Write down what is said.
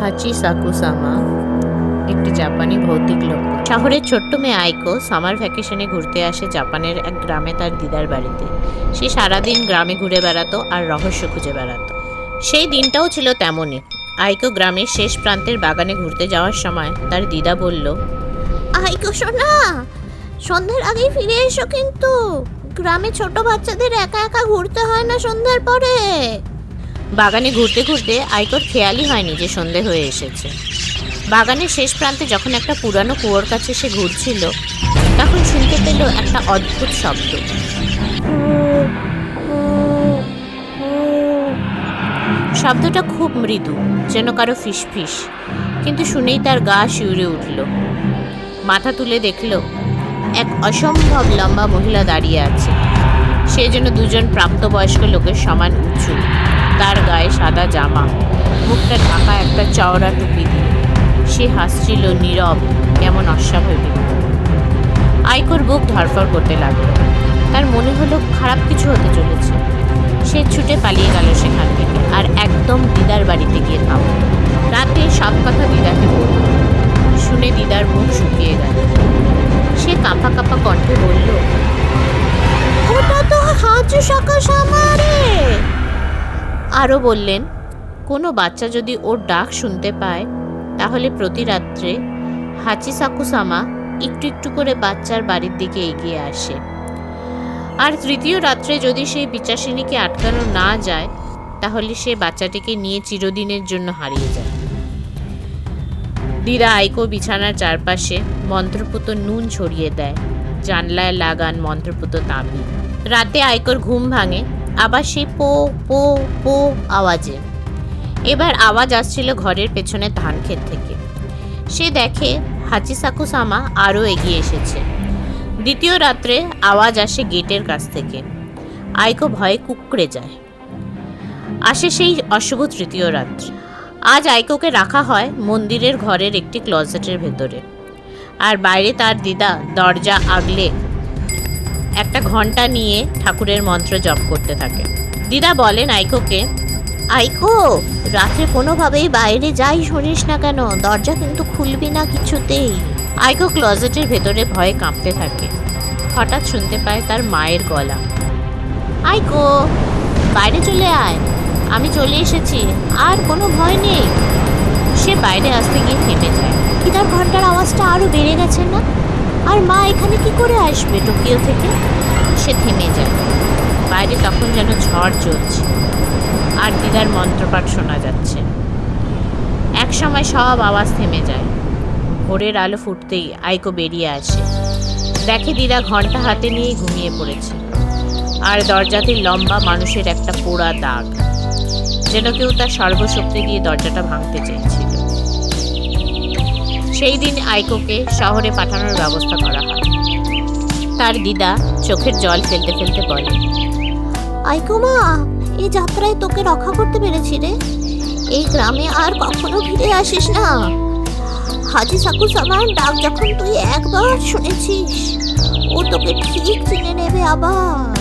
হাচি সাকুসামা, একটি জাপানি ভৌতিক লোক। শহরের ছোট্ট মেয়ে আইকো সামার ভ্যাকেশনে ঘুরতে আসে জাপানের এক গ্রামে তার দিদার বাড়িতে। সে সারাদিন গ্রামে ঘুরে বেড়াতো আর রহস্য খুঁজে বেড়াতো। সেই দিনটাও ছিল তেমনই। আইকো গ্রামের শেষ প্রান্তের বাগানে ঘুরতে যাওয়ার সময় তার দিদা বলল, আইকো শোনা সন্ধ্যার আগেই ফিরে এসো কিন্তু। গ্রামে ছোট বাচ্চাদের একা একা ঘুরতে হয় না সন্ধ্যার পরে। বাগানে ঘুরতে ঘুরতে আইকোর খেয়ালই হয়নি যে সন্ধে হয়ে এসেছে। বাগানের শেষ প্রান্তে যখন একটা পুরানো কুয়োর কাছে সে ঘুরছিল, তখন শুনতে পেল একটা অদ্ভুত শব্দ। শব্দটা খুব মৃদু, যেন কারও ফিসফিস, কিন্তু শুনেই তার গা শিউরে উঠল। মাথা তুলে দেখল, এক অসম্ভব লম্বা মহিলা দাঁড়িয়ে আছে। সে যেন দুজন প্রাপ্তবয়স্ক লোকের সমান উঁচু। তার গায়ে সাদা জামা, মুখটা ঢাকা একটা চওড়া টুপি দিয়ে। সে হাসছিল নীরব, কেমন অস্বাভাবিক। আইকোর বুক ধরফর করতে লাগল। তার মনে হলো খারাপ কিছু হতে চলেছে। সে ছুটে পালিয়ে গেল সেখান থেকে আর একদম দিদার বাড়িতে গিয়ে থামল। আরও বললেন, কোনো বাচ্চা যদি ওর ডাক শুনতে পায়, তাহলে প্রতি রাত্রে হাচিসাকুসামা একটু একটু করে বাচ্চার বাড়ির দিকে এগিয়ে আসে। আর তৃতীয় রাত্রে যদি সেই পিচাসিনীকে আটকানো না যায়, তাহলে সে বাচ্চাটিকে নিয়ে চিরদিনের জন্য হারিয়ে যায়। দিদা আইকো বিছানার চারপাশে মন্ত্রপুত নুন ছড়িয়ে দেয়। জানলায় লাগান মন্ত্রপুত তাঁবি রাতে আইকোর ঘুম ভাঙে। আবার সেই পো পো পো আওয়াজে। এবার আওয়াজ আসছিল ঘরের পেছনে ধান ক্ষেত থেকে। সে দেখে হাচিসাকু সামা আরও এগিয়ে এসেছে। দ্বিতীয় রাত্রে আওয়াজ আসে গেটের কাছ থেকে। আইকো ভয়ে কুকড়ে যায়। আসে সেই অশুভ তৃতীয় রাত্রি। আজ আইকোকে রাখা হয় মন্দিরের ঘরের একটি ক্লজেটের ভেতরে। আর বাইরে তার দিদা দরজা আগলে একটা ঘণ্টা নিয়ে ঠাকুরের মন্ত্র জপ করতে থাকে। দিদা বলেন, আইকোকে। আইকো রাত্রে কোনোভাবেই বাইরে যাই শুনিস না কেন? দরজা কিন্তু খুলবি না কিছুতেই। আইকো ক্লজেটের ভেতরে ভয়ে কাঁপতে থাকে। হঠাৎ শুনতে পায় তার মায়ের গলা। আইকো, বাইরে চলে আয়। আমি চলে এসেছি, আর কোনো ভয় নেই। সে বাইরে আসতে গিয়ে থেমে যায়। কিনার ঘণ্টার আওয়াজটা আরও বেড়ে গেছে না? আর মা এখানে কি করে আসবে টোকিও থেকে? সে থেমে যায়। বাইরে তখন যেন ঝড় চলছে। আর দিদার মন্ত্রপাঠ শোনা যাচ্ছে। এক সময় সব আওয়াজ থেমে যায়। ভোরের আলো ফুটতেই আইকো বেরিয়ে আসে। দেখে দিদা ঘণ্টা হাতে নিয়েই ঘুমিয়ে পড়েছে। আর দরজাতে লম্বা মানুষের একটা পোড়া দাগ। যেন কেউ তার সর্বশক্তি দিয়ে দরজাটা ভাঙতে চেয়েছিল। সেই দিন আইকোকে শহরে পাঠানোর ব্যবস্থা করা হয়। তার দিদা চোখের জল ফেলতে ফেলতে বলে, আইকো মা এই যাত্রায় তোকে রক্ষা করতে পেরেছি রে। এই গ্রামে আর কখনো ফিরে আসিস না। হাজি সাকুস আমার ডাক যখন তুই একবার শুনেছিস, ও তোকে ঠিক চিনে নেবে আবার।